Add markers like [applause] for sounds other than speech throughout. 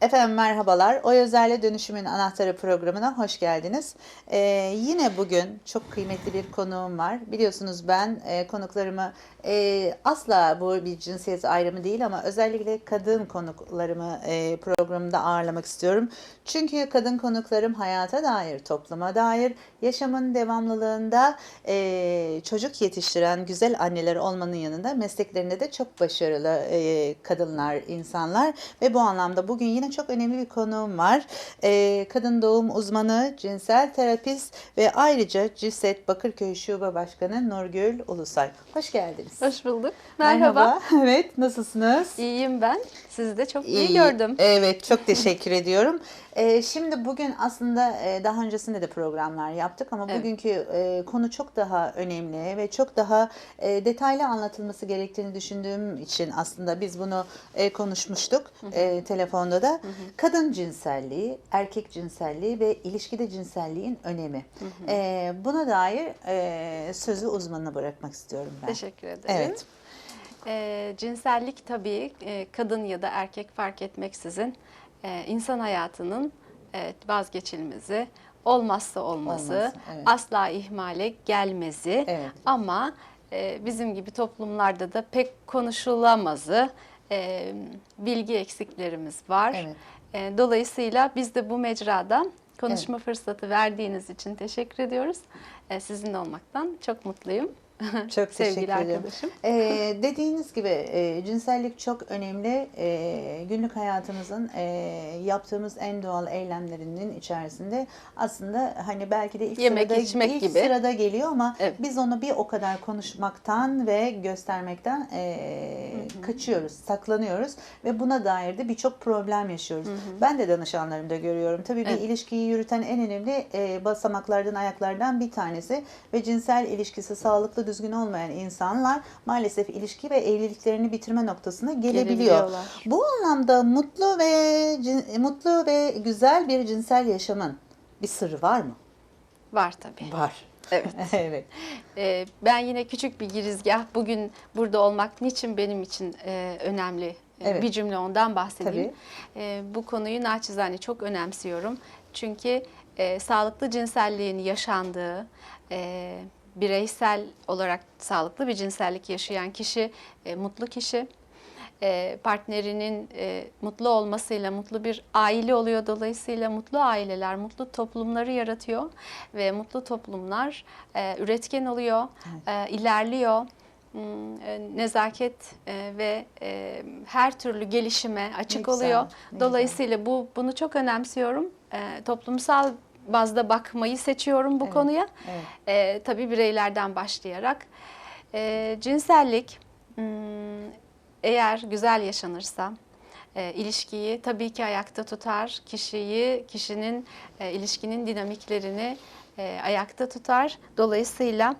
Efendim merhabalar. O Özer'le Dönüşümün Anahtarı programına hoş geldiniz. Ee, yine bugün çok kıymetli bir konuğum var. Biliyorsunuz ben e, konuklarımı e, asla bu bir cinsiyet ayrımı değil ama özellikle kadın konuklarımı e, programda ağırlamak istiyorum. Çünkü kadın konuklarım hayata dair, topluma dair, yaşamın devamlılığında e, çocuk yetiştiren güzel anneler olmanın yanında mesleklerinde de çok başarılı e, kadınlar, insanlar ve bu anlamda bugün yine çok önemli bir konuğum var. E, kadın doğum uzmanı, cinsel terapist ve ayrıca CİSET Bakırköy Şube Başkanı Nurgül Ulusay. Hoş geldiniz. Hoş bulduk. Merhaba. [laughs] Evet, nasılsınız? İyiyim ben. Sizi de çok iyi, İyi, gördüm. Evet, çok teşekkür [laughs] ediyorum. Ee, şimdi bugün aslında e, daha öncesinde de programlar yaptık ama Evet. bugünkü e, konu çok daha önemli ve çok daha e, detaylı anlatılması gerektiğini düşündüğüm için aslında biz bunu e, konuşmuştuk e, telefonda da. Kadın cinselliği, erkek cinselliği ve ilişkide cinselliğin önemi. E, buna dair e, sözü uzmanına bırakmak istiyorum ben. Teşekkür ederim. Evet. Ee, cinsellik tabii e, kadın ya da erkek fark etmeksizin e, insan hayatının evet, vazgeçilmezi, olmazsa olmazı, Olmazı, evet. asla ihmale gelmezi Evet. ama e, bizim gibi toplumlarda da pek konuşulamazı e, bilgi eksiklerimiz var. Evet. E, dolayısıyla biz de bu mecrada konuşma fırsatı verdiğiniz için teşekkür ediyoruz. E, sizinle olmaktan çok mutluyum. [laughs] Çok teşekkür ederim. Ee, dediğiniz gibi e, cinsellik çok önemli. E, günlük hayatımızın e, yaptığımız en doğal eylemlerinin içerisinde aslında hani belki de ilk Yemek, sırada ilk gibi. sırada geliyor ama Evet. biz onu bir o kadar konuşmaktan ve göstermekten e, kaçıyoruz, saklanıyoruz ve buna dair de birçok problem yaşıyoruz. Ben de danışanlarımda görüyorum. Tabii bir Evet. ilişkiyi yürüten en önemli e, basamaklardan, ayaklardan bir tanesi ve cinsel ilişkisi sağlıklı, düzgün olmayan insanlar maalesef ilişki ve evliliklerini bitirme noktasına gelebiliyor. Bu anlamda mutlu ve mutlu ve güzel bir cinsel yaşamın bir sırrı var mı? Var tabii. Var. Evet. [laughs] evet. E, ben yine küçük bir girizgah. Bugün burada olmak niçin benim için e, önemli? E, Evet. Bir cümle ondan bahsedeyim. E, bu konuyu naçizane çok önemsiyorum. Çünkü e, sağlıklı cinselliğin yaşandığı, e, bireysel olarak sağlıklı bir cinsellik yaşayan kişi e, mutlu kişi. E, partnerinin e, mutlu olmasıyla mutlu bir aile oluyor. Dolayısıyla mutlu aileler mutlu toplumları yaratıyor ve mutlu toplumlar e, üretken oluyor, e, ilerliyor. Hmm, e, Nezaket e, ve e, her türlü gelişime açık güzel, oluyor. ne güzel. Dolayısıyla bu bunu çok önemsiyorum. Toplumsal bazda bakmayı seçiyorum bu Evet, konuya. evet. E, tabii bireylerden başlayarak. E, cinsellik hmm, eğer güzel yaşanırsa e, ilişkiyi tabii ki ayakta tutar. Kişiyi, kişinin e, ilişkinin dinamiklerini e, ayakta tutar. Dolayısıyla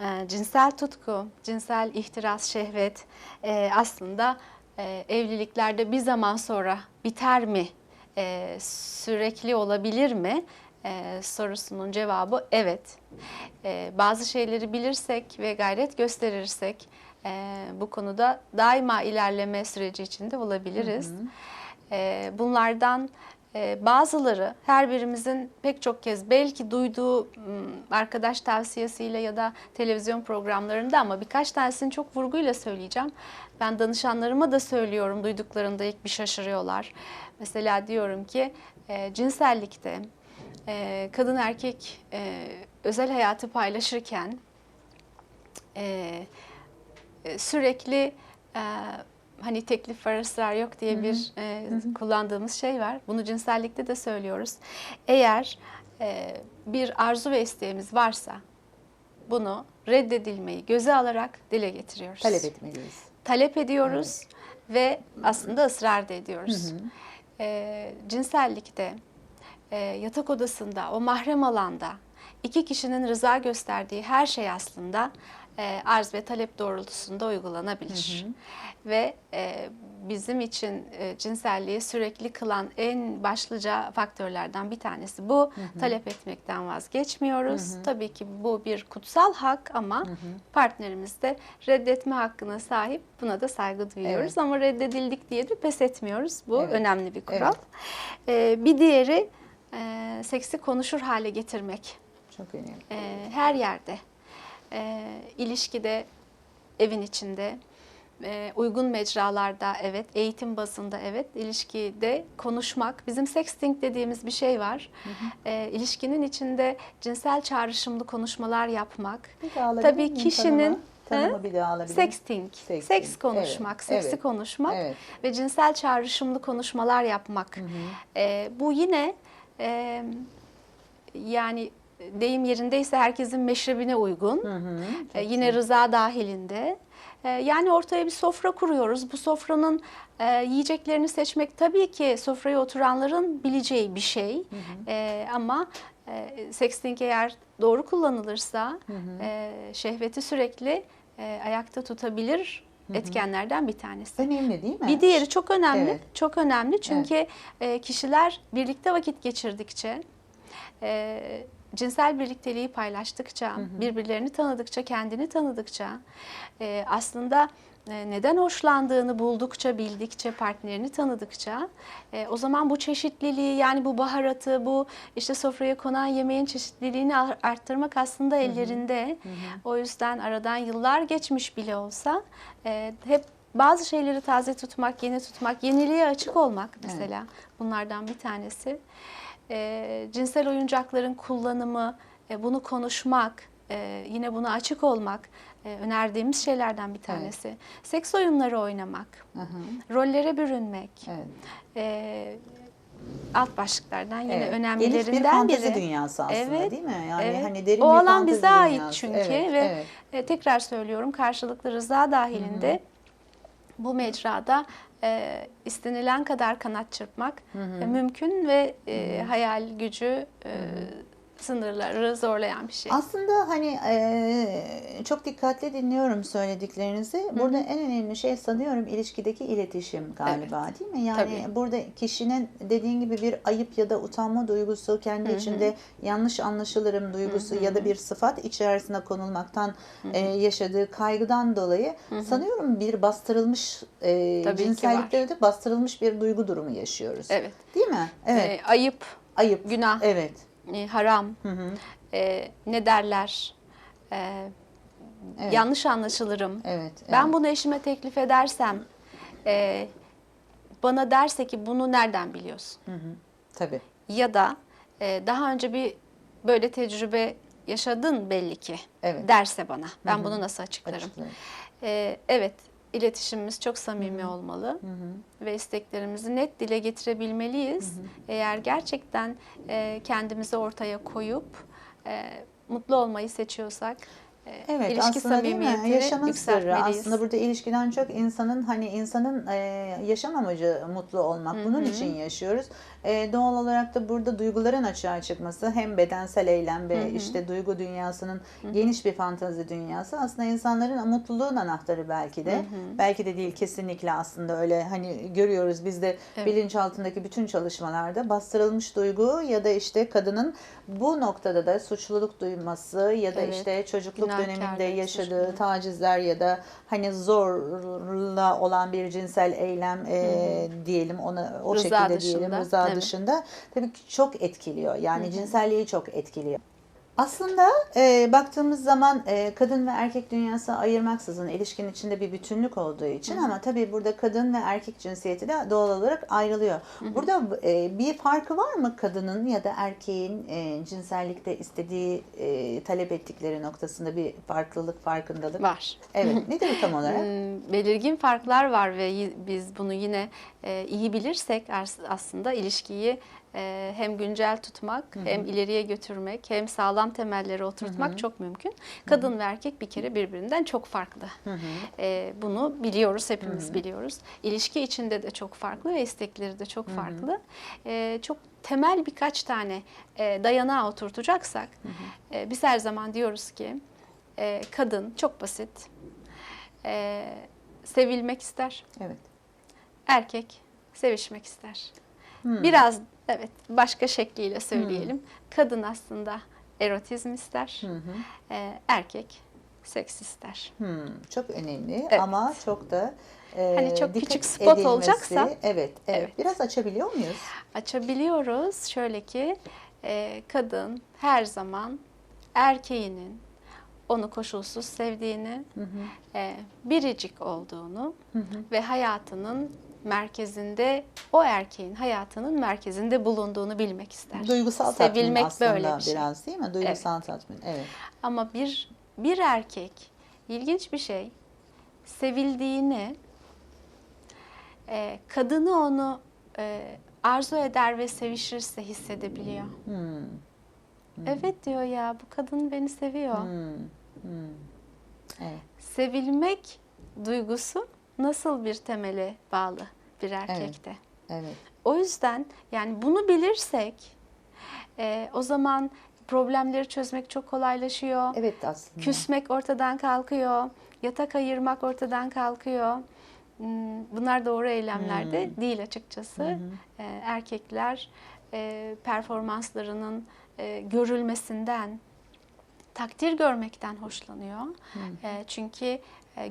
e, cinsel tutku, cinsel ihtiras, şehvet e, aslında e, evliliklerde bir zaman sonra biter mi? E, sürekli olabilir mi? E, sorusunun cevabı evet. E, bazı şeyleri bilirsek ve gayret gösterirsek e, bu konuda daima ilerleme süreci içinde olabiliriz. E, bunlardan e, bazıları her birimizin pek çok kez belki duyduğu arkadaş tavsiyesiyle ya da televizyon programlarında ama birkaç tanesini çok vurguyla söyleyeceğim. Ben danışanlarıma da söylüyorum duyduklarında ilk bir şaşırıyorlar. Mesela diyorum ki e, cinsellikte e, kadın erkek e, özel hayatı paylaşırken e, e, sürekli e, hani teklif var ısrar yok diye bir e, kullandığımız şey var. Bunu cinsellikte de söylüyoruz. Eğer e, bir arzu ve isteğimiz varsa bunu reddedilmeyi göze alarak dile getiriyoruz. Talep etmeliyiz. Talep ediyoruz ve aslında ısrar da ediyoruz. E, cinsellikte e, yatak odasında o mahrem alanda iki kişinin rıza gösterdiği her şey aslında e, arz ve talep doğrultusunda uygulanabilir. Ve e, bizim için e, cinselliği sürekli kılan en başlıca faktörlerden bir tanesi bu. Talep etmekten vazgeçmiyoruz. Tabii ki bu bir kutsal hak ama partnerimiz de reddetme hakkına sahip. Buna da saygı duyuyoruz Evet. ama reddedildik diye de pes etmiyoruz. Bu Evet. önemli bir kural. E, bir diğeri e, seksi konuşur hale getirmek. Çok önemli. E, her yerde, e, ilişkide, evin içinde, e, uygun mecralarda evet, eğitim bazında evet, ilişkide konuşmak. Bizim sexting dediğimiz bir şey var. E, ilişkinin içinde cinsel çağrışımlı konuşmalar yapmak. Tabii kişinin? Tanımı bir daha alabilir miyim? Sexting, Sexting, seks konuşmak, evet, seksi evet, konuşmak evet. ve cinsel çağrışımlı konuşmalar yapmak. E, bu yine e, yani deyim yerindeyse herkesin meşrebine uygun. Hı hı. E, yine rıza dahilinde. E, yani ortaya bir sofra kuruyoruz. Bu sofranın e, yiyeceklerini seçmek tabii ki sofraya oturanların bileceği bir şey. E, ama e, sexting eğer doğru kullanılırsa e, şehveti sürekli e, ayakta tutabilir etkenlerden bir tanesi. Önemli değil mi? Bir diğeri çok önemli. Evet. Çok önemli çünkü e, kişiler birlikte vakit geçirdikçe, cinsel birlikteliği paylaştıkça, birbirlerini tanıdıkça, kendini tanıdıkça, e, aslında e, neden hoşlandığını buldukça, bildikçe, partnerini tanıdıkça, e, o zaman bu çeşitliliği yani bu baharatı, bu işte sofraya konan yemeğin çeşitliliğini ar- arttırmak aslında ellerinde. O yüzden aradan yıllar geçmiş bile olsa e, hep bazı şeyleri taze tutmak, yeni tutmak, yeniliğe açık olmak mesela bunlardan bir tanesi. E, cinsel oyuncakların kullanımı, e, bunu konuşmak, e, yine buna açık olmak e, önerdiğimiz şeylerden bir tanesi. Seks oyunları oynamak, Hı hı. rollere bürünmek, Evet. e, alt başlıklardan yine Evet. Geniş bir önemlilerinden fantezi biri. dünyası aslında Evet, değil mi? Yani evet. hani derin o bir alan bize ait dünyası. çünkü Evet, ve evet. e, tekrar söylüyorum karşılıklı rıza dahilinde bu mecrada e, istenilen kadar kanat çırpmak e, mümkün ve e, hayal gücü e, sınırları zorlayan bir şey. Aslında hani eee, çok dikkatli dinliyorum söylediklerinizi. Burada en önemli şey sanıyorum ilişkideki iletişim galiba değil mi? Yani Tabii. burada kişinin dediğin gibi bir ayıp ya da utanma duygusu kendi içinde yanlış anlaşılırım duygusu ya da bir sıfat içerisine konulmaktan eee, yaşadığı kaygıdan dolayı sanıyorum bir bastırılmış eee Tabii cinsellikte de bastırılmış bir duygu durumu yaşıyoruz. Evet. Değil mi? Evet. E, ayıp, ayıp. günah. Evet. E, haram, e, ne derler, e, Evet. yanlış anlaşılırım. Evet. Ben evet. bunu eşime teklif edersem, e, bana derse ki bunu nereden biliyorsun? Tabii. Ya da e, daha önce bir böyle tecrübe yaşadın belli ki Evet. derse bana. Ben bunu nasıl açıklarım? Açıklarım. E, evet, iletişimimiz çok samimi olmalı ve isteklerimizi net dile getirebilmeliyiz. Eğer gerçekten e, kendimizi ortaya koyup e, mutlu olmayı seçiyorsak, Evet ilişki aslında değil mi? Yaşamın sırrı aslında burada ilişkiden çok insanın hani insanın e, yaşam amacı mutlu olmak. Bunun için yaşıyoruz. E, doğal olarak da burada duyguların açığa çıkması hem bedensel eylem ve işte duygu dünyasının geniş bir fantazi dünyası aslında insanların mutluluğun anahtarı belki de. Belki de değil kesinlikle aslında öyle hani görüyoruz biz de bilinçaltındaki bütün çalışmalarda bastırılmış duygu ya da işte kadının bu noktada da suçluluk duyması ya da Evet. işte çocukluk döneminde yaşadığı tacizler ya da hani zorla olan bir cinsel eylem e, diyelim ona o Rıza şekilde dışında, diyelim rıza evet. dışında tabii ki çok etkiliyor. Yani cinselliği çok etkiliyor. Aslında e, baktığımız zaman e, kadın ve erkek dünyası ayırmaksızın ilişkinin içinde bir bütünlük olduğu için ama tabii burada kadın ve erkek cinsiyeti de doğal olarak ayrılıyor. Burada e, bir farkı var mı kadının ya da erkeğin e, cinsellikte istediği, e, talep ettikleri noktasında bir farklılık, farkındalık? Var. Evet. [laughs] Nedir tam olarak? Hmm, belirgin farklar var ve biz bunu yine e, iyi bilirsek as- aslında ilişkiyi e, hem güncel tutmak, hem ileriye götürmek, hem sağlam temelleri oturtmak çok mümkün. Kadın ve erkek bir kere birbirinden çok farklı. E, bunu biliyoruz, hepimiz biliyoruz. İlişki içinde de çok farklı ve istekleri de çok farklı. E, çok temel birkaç tane e, dayanağa oturtacaksak, e, biz her zaman diyoruz ki e, kadın çok basit. E, sevilmek ister. Evet. Erkek sevişmek ister. Hmm. Biraz evet başka şekliyle söyleyelim. Kadın aslında erotizm ister. Hı hı. E, erkek seks ister. Hmm, çok önemli Evet. ama çok da e, Hani çok küçük spot edilmesi- olacaksa- evet, evet Evet. biraz açabiliyor muyuz? Açabiliyoruz. Şöyle ki e, kadın her zaman erkeğinin onu koşulsuz sevdiğini, Hı hı. e, biricik olduğunu Hı hı. ve hayatının merkezinde o erkeğin hayatının merkezinde bulunduğunu bilmek ister. Duygusal tatmin Sevilmek aslında böyle bir şey. biraz değil mi? Duygusal tatmin. Evet. Ama bir bir erkek ilginç bir şey sevildiğini e, kadını onu e, arzu eder ve sevişirse hissedebiliyor. Hmm. Evet diyor ya bu kadın beni seviyor. Hmm. Hmm. Evet. Sevilmek duygusu nasıl bir temele bağlı bir erkekte. Evet. O yüzden yani bunu bilirsek e, o zaman problemleri çözmek çok kolaylaşıyor. Evet aslında. Küsmek ortadan kalkıyor. Yatak ayırmak ortadan kalkıyor. Hmm, Bunlar doğru eylemler de değil açıkçası. Ee, Erkekler e, performanslarının e, görülmesinden, takdir görmekten hoşlanıyor. E, Çünkü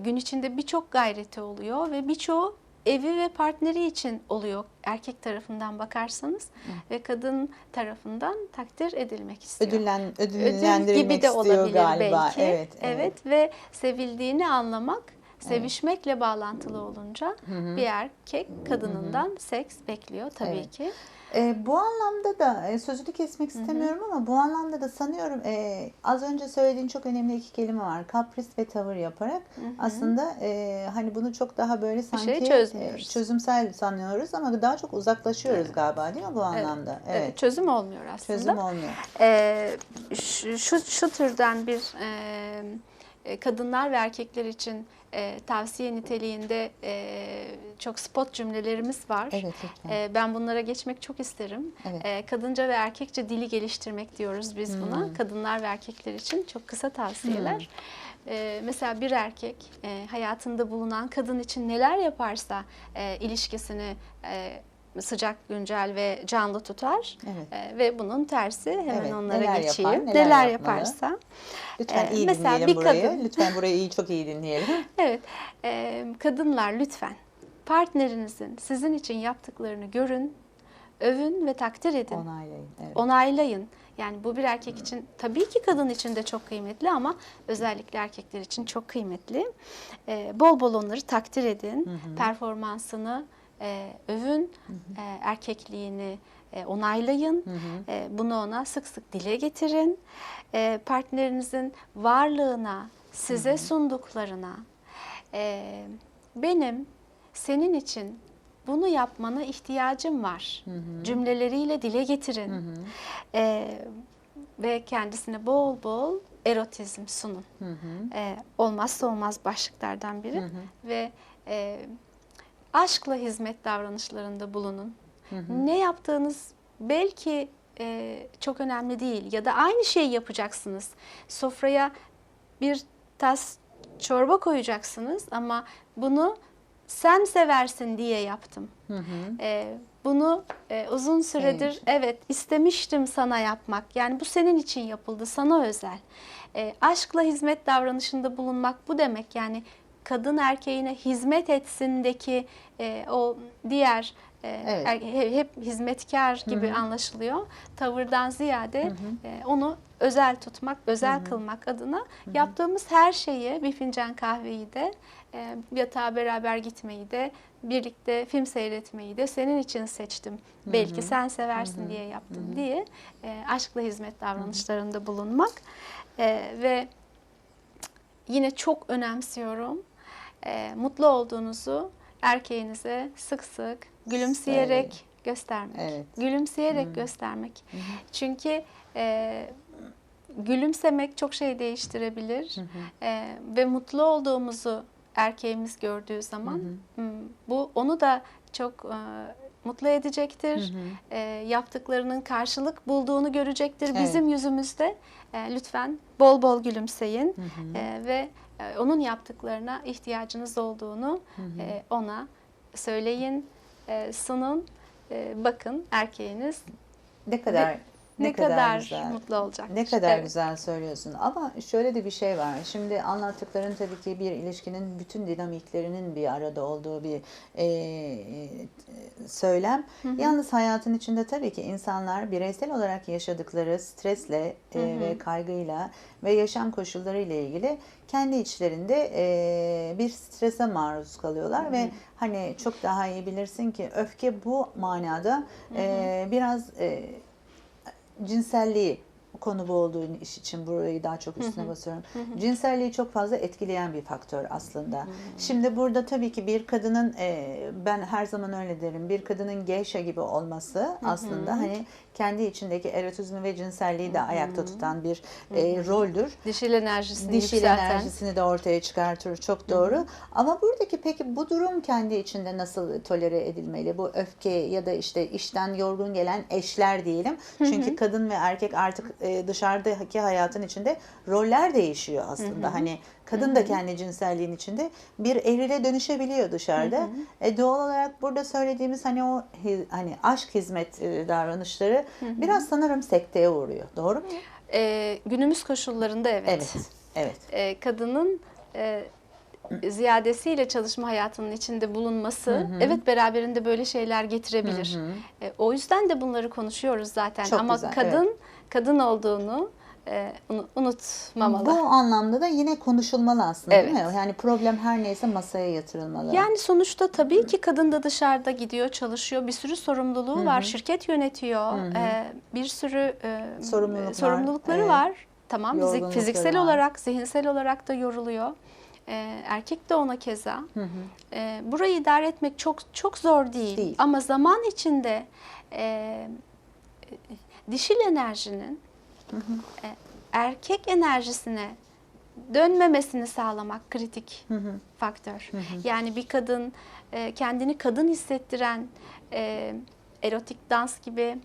gün içinde birçok gayreti oluyor ve birçoğu evi ve partneri için oluyor erkek tarafından bakarsanız ve kadın tarafından takdir edilmek istiyor. Ödüllen, Ödül ödüllendirilmek gibi de istiyor olabilir galiba. belki. Evet, evet. ve sevildiğini anlamak, sevişmekle bağlantılı olunca bir erkek kadınından seks bekliyor tabii Evet. ki. E, bu anlamda da e, sözünü kesmek istemiyorum ama bu anlamda da sanıyorum e, az önce söylediğin çok önemli iki kelime var. Kapris ve tavır yaparak aslında e, hani bunu çok daha böyle sanki şeyi çözmüyoruz. e, çözümsel sanıyoruz ama daha çok uzaklaşıyoruz galiba değil mi bu anlamda? Evet, Evet. çözüm olmuyor aslında. Çözüm olmuyor. Şu, şu, şu türden bir e, e, kadınlar ve erkekler için e, tavsiye niteliğinde e, çok spot cümlelerimiz var. Evet lütfen. E, ben bunlara geçmek çok isterim. Evet. E, kadınca ve erkekçe dili geliştirmek diyoruz biz Hmm. buna. Kadınlar ve erkekler için çok kısa tavsiyeler. E, mesela bir erkek e, hayatında bulunan kadın için neler yaparsa e, ilişkisini e, sıcak, güncel ve canlı tutar. Evet. E, ve bunun tersi hemen Evet, onlara neler geçeyim. yapar, neler neler yapmalı? yaparsa. Lütfen e, iyi mesela dinleyelim bir burayı. kadın- Lütfen burayı iyi [laughs] çok iyi dinleyelim. Evet, e, kadınlar lütfen partnerinizin sizin için yaptıklarını görün, övün ve takdir edin. Onaylayın. Evet. onaylayın. Yani bu bir erkek için tabii ki kadın için de çok kıymetli ama özellikle erkekler için çok kıymetli. Ee, bol bol onları takdir edin. Performansını e, övün. E, erkekliğini e, onaylayın. E, bunu ona sık sık dile getirin. E, partnerinizin varlığına, size sunduklarına, e, benim senin için bunu yapmana ihtiyacım var cümleleriyle dile getirin. Ee, ve kendisine bol bol erotizm sunun. Ee, olmazsa olmaz başlıklardan biri. Ve e, aşkla hizmet davranışlarında bulunun. Ne yaptığınız belki e, çok önemli değil ya da aynı şeyi yapacaksınız. Sofraya bir tas çorba koyacaksınız ama bunu sen seversin diye yaptım. Ee, bunu e, uzun süredir Evet. evet istemiştim sana yapmak. Yani bu senin için yapıldı, sana özel. Ee, aşkla hizmet davranışında bulunmak bu demek. Yani kadın erkeğine hizmet etsindeki e, o diğer e, Evet. er- he- hep hizmetkar gibi anlaşılıyor. Tavırdan ziyade e, onu özel tutmak, özel kılmak adına yaptığımız her şeyi, bir fincan kahveyi de, e, yatağa beraber gitmeyi de, birlikte film seyretmeyi de senin için seçtim. Belki sen seversin diye yaptım diye e, aşkla hizmet davranışlarında bulunmak. E, ve yine çok önemsiyorum. E, mutlu olduğunuzu erkeğinize sık sık gülümseyerek Söyleyin. göstermek. Evet. Gülümseyerek göstermek. Çünkü e, gülümsemek çok şey değiştirebilir. E, ve mutlu olduğumuzu erkeğimiz gördüğü zaman m, bu onu da çok e, mutlu edecektir. E, yaptıklarının karşılık bulduğunu görecektir Evet. bizim yüzümüzde. E, lütfen bol bol gülümseyin E, ve onun yaptıklarına ihtiyacınız olduğunu e, ona söyleyin, e, sunun. E, bakın erkeğiniz Ne kadar ne, kadar, güzel. mutlu olacak. Ne kadar Evet. güzel söylüyorsun. Ama şöyle de bir şey var. Şimdi anlattıkların tabii ki bir ilişkinin bütün dinamiklerinin bir arada olduğu bir e, e, söylem. Yalnız hayatın içinde tabii ki insanlar bireysel olarak yaşadıkları stresle e, ve kaygıyla ve yaşam koşulları ile ilgili kendi içlerinde e, bir strese maruz kalıyorlar ve hani çok daha iyi bilirsin ki öfke bu manada e, biraz e, cinselliği konu bu olduğu iş için burayı daha çok üstüne basıyorum. Cinselliği çok fazla etkileyen bir faktör aslında. Şimdi burada tabii ki bir kadının e, ben her zaman öyle derim. Bir kadının geisha gibi olması aslında hani kendi içindeki erotizmi ve cinselliği de ayakta tutan bir e, roldür. Dişil enerjisini Dişil yükselten. enerjisini de ortaya çıkartır. Çok doğru. Ama buradaki peki bu durum kendi içinde nasıl tolere edilmeli? Bu öfke ya da işte işten yorgun gelen eşler diyelim. Çünkü kadın ve erkek artık e, dışarıdaki hayatın içinde roller değişiyor aslında. Hani kadın da kendi cinselliğin içinde bir erile dönüşebiliyor dışarıda. E, doğal olarak burada söylediğimiz hani o hani aşk hizmet e, davranışları biraz sanırım sekteye uğruyor. Doğru mu? E, günümüz koşullarında evet. Evet. Evet. E, kadının e, ziyadesiyle çalışma hayatının içinde bulunması evet beraberinde böyle şeyler getirebilir. E, o yüzden de bunları konuşuyoruz zaten Çok ama güzel, kadın kadın olduğunu e, unu- unutmamalı. Bu anlamda da yine konuşulmalı aslında değil Evet. mi? Yani problem her neyse masaya yatırılmalı. Yani sonuçta tabii ki kadın da dışarıda gidiyor, çalışıyor. Bir sürü sorumluluğu var. Şirket yönetiyor. e, bir sürü e, Sorumluluk var, sorumlulukları evet. var. Tamam fiziksel var. olarak, zihinsel olarak da yoruluyor. E, erkek de ona keza. E, burayı idare etmek çok çok zor değil. Değil. Ama zaman içinde e, dişil enerjinin e, erkek enerjisine dönmemesini sağlamak kritik faktör. Yani bir kadın e, kendini kadın hissettiren e, erotik dans gibi,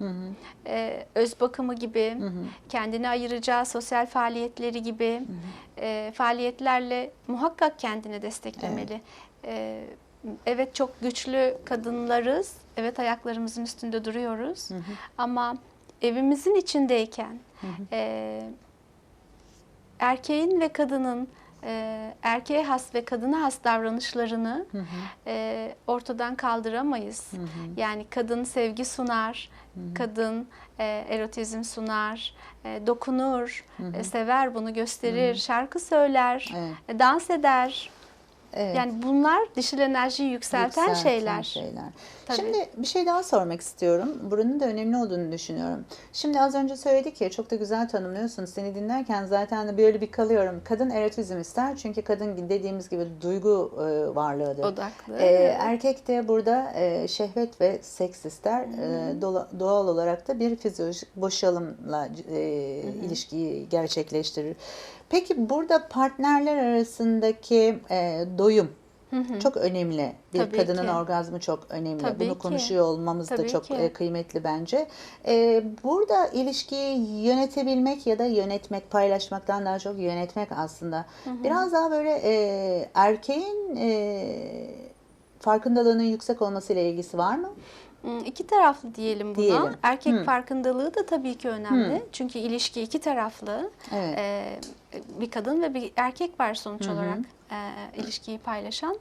e, öz bakımı gibi, kendini ayıracağı sosyal faaliyetleri gibi e, faaliyetlerle muhakkak kendini desteklemeli. E, evet çok güçlü kadınlarız, evet ayaklarımızın üstünde duruyoruz ama evimizin içindeyken e, erkeğin ve kadının e, erkeğe has ve kadına has davranışlarını e, ortadan kaldıramayız. Yani kadın sevgi sunar, kadın e, erotizm sunar, e, dokunur, e, sever bunu gösterir, şarkı söyler, Evet. e, dans eder. Evet. Yani bunlar dişil enerjiyi yükselten, Yükselten şeyler. Tabii. Şimdi bir şey daha sormak istiyorum. Buranın da önemli olduğunu düşünüyorum. Şimdi az önce söyledik ya çok da güzel tanımlıyorsun. Seni dinlerken zaten böyle bir kalıyorum. Kadın erotizm ister çünkü kadın dediğimiz gibi duygu e, varlığıdır. Odaklı. E, erkek de burada e, şehvet ve seks ister. E, dola- doğal olarak da bir fizyolojik boşalımla e, ilişkiyi gerçekleştirir. Peki burada partnerler arasındaki e, doyum çok önemli. Bir Tabii kadının ki. orgazmı çok önemli. Tabii Bunu ki. konuşuyor olmamız da Tabii çok ki. e, kıymetli bence. E, burada ilişkiyi yönetebilmek ya da yönetmek, paylaşmaktan daha çok yönetmek aslında. Biraz daha böyle e, erkeğin e, farkındalığının yüksek olmasıyla ilgisi var mı? Hmm, İki taraflı diyelim buna. Diyelim. Erkek Hı. farkındalığı da tabii ki önemli. Çünkü ilişki iki taraflı. Evet. Ee, bir kadın ve bir erkek var sonuç olarak e, ilişkiyi paylaşan.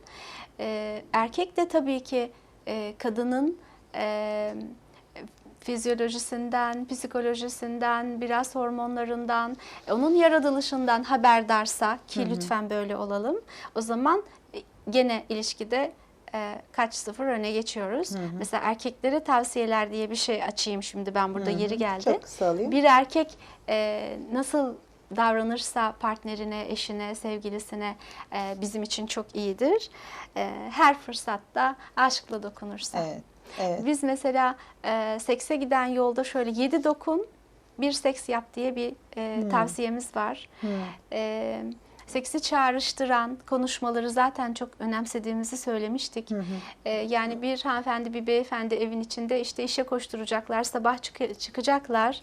Ee, erkek de tabii ki e, kadının e, fizyolojisinden, psikolojisinden, biraz hormonlarından, e, onun yaratılışından haberdarsa ki lütfen böyle olalım. O zaman e, gene ilişkide e, kaç sıfır öne geçiyoruz. Mesela erkeklere tavsiyeler diye bir şey açayım şimdi ben burada yeri geldi. Çok kısa alayım. Bir erkek e, nasıl davranırsa partnerine, eşine, sevgilisine e, bizim için çok iyidir. E, her fırsatta aşkla dokunursa. Evet. Evet. Biz mesela e, sekse giden yolda şöyle yedi dokun, bir seks yap diye bir e, tavsiyemiz var. E, seksi çağrıştıran konuşmaları zaten çok önemsediğimizi söylemiştik. E, yani bir hanımefendi, bir beyefendi evin içinde işte işe koşturacaklar, sabah çık- çıkacaklar.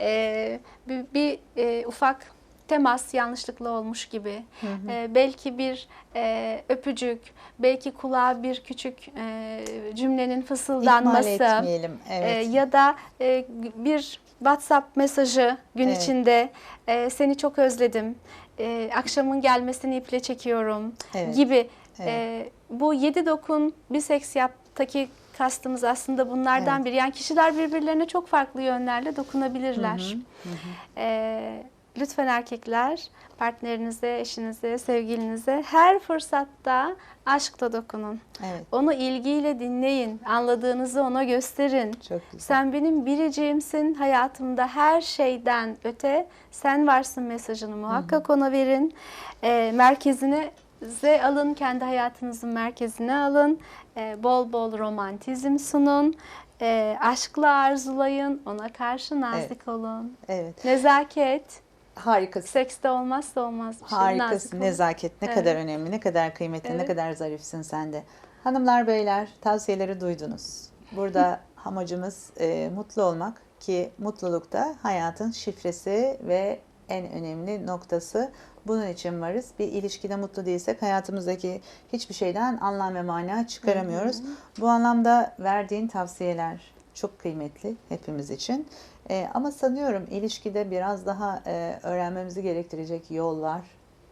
E, bir bir, e, ufak temas yanlışlıkla olmuş gibi. E, belki bir e, öpücük, belki kulağa bir küçük e, cümlenin İhmal fısıldanması. etmeyelim. Ee, Evet. ya da e, bir WhatsApp mesajı gün Evet. içinde e, seni çok özledim, e, akşamın gelmesini iple çekiyorum Evet. gibi. Evet. E, bu yedi dokun bir seks yaptaki kastımız aslında bunlardan Evet. biri. Yani kişiler birbirlerine çok farklı yönlerle dokunabilirler. E, lütfen erkekler partnerinize, eşinize, sevgilinize her fırsatta aşkla dokunun. Evet. Onu ilgiyle dinleyin, anladığınızı ona gösterin. Çok güzel. Sen benim biriciğimsin hayatımda her şeyden öte sen varsın mesajını muhakkak ona verin. Ee, merkezine ze alın, kendi hayatınızın merkezine alın. Ee, bol bol romantizm sunun. Ee, aşkla arzulayın, ona karşı nazik olun. Evet. Nezaket, Harikasın. sekste olmazsa olmaz bir şey. Harikasın. Nezaket ne Evet. kadar önemli, ne kadar kıymetli, ne Evet. kadar zarifsin sen de. Hanımlar, beyler tavsiyeleri duydunuz. Burada [laughs] amacımız e, mutlu olmak ki mutlulukta hayatın şifresi ve en önemli noktası. Bunun için varız. Bir ilişkide mutlu değilsek hayatımızdaki hiçbir şeyden anlam ve mana çıkaramıyoruz. Bu anlamda verdiğin tavsiyeler çok kıymetli hepimiz için. E, ama sanıyorum ilişkide biraz daha e, öğrenmemizi gerektirecek yol var.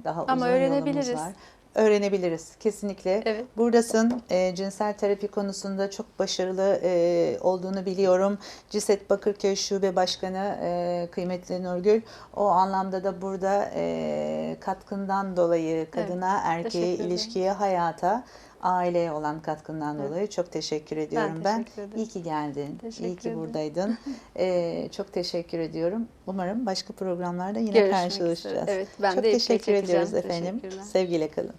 Daha Ama uzun öğrenebiliriz. yolumuz var. Öğrenebiliriz kesinlikle. Evet. Buradasın. E, cinsel terapi konusunda çok başarılı e, olduğunu biliyorum. CİSET Bakırköy Şube Başkanı e, kıymetli Nurgül o anlamda da burada e, katkından dolayı kadına, erkeğe, teşekkür ederim. ilişkiye, hayata, aileye olan katkından Evet. dolayı çok teşekkür ediyorum ben. teşekkür ederim. İyi ki geldin. Teşekkür İyi ki ederim. buradaydın. [laughs] E, çok teşekkür ediyorum. Umarım başka programlarda yine Görüşmek karşılaşacağız. üzere. Evet, ben çok de teşekkür ediyoruz efendim. Sevgiyle kalın.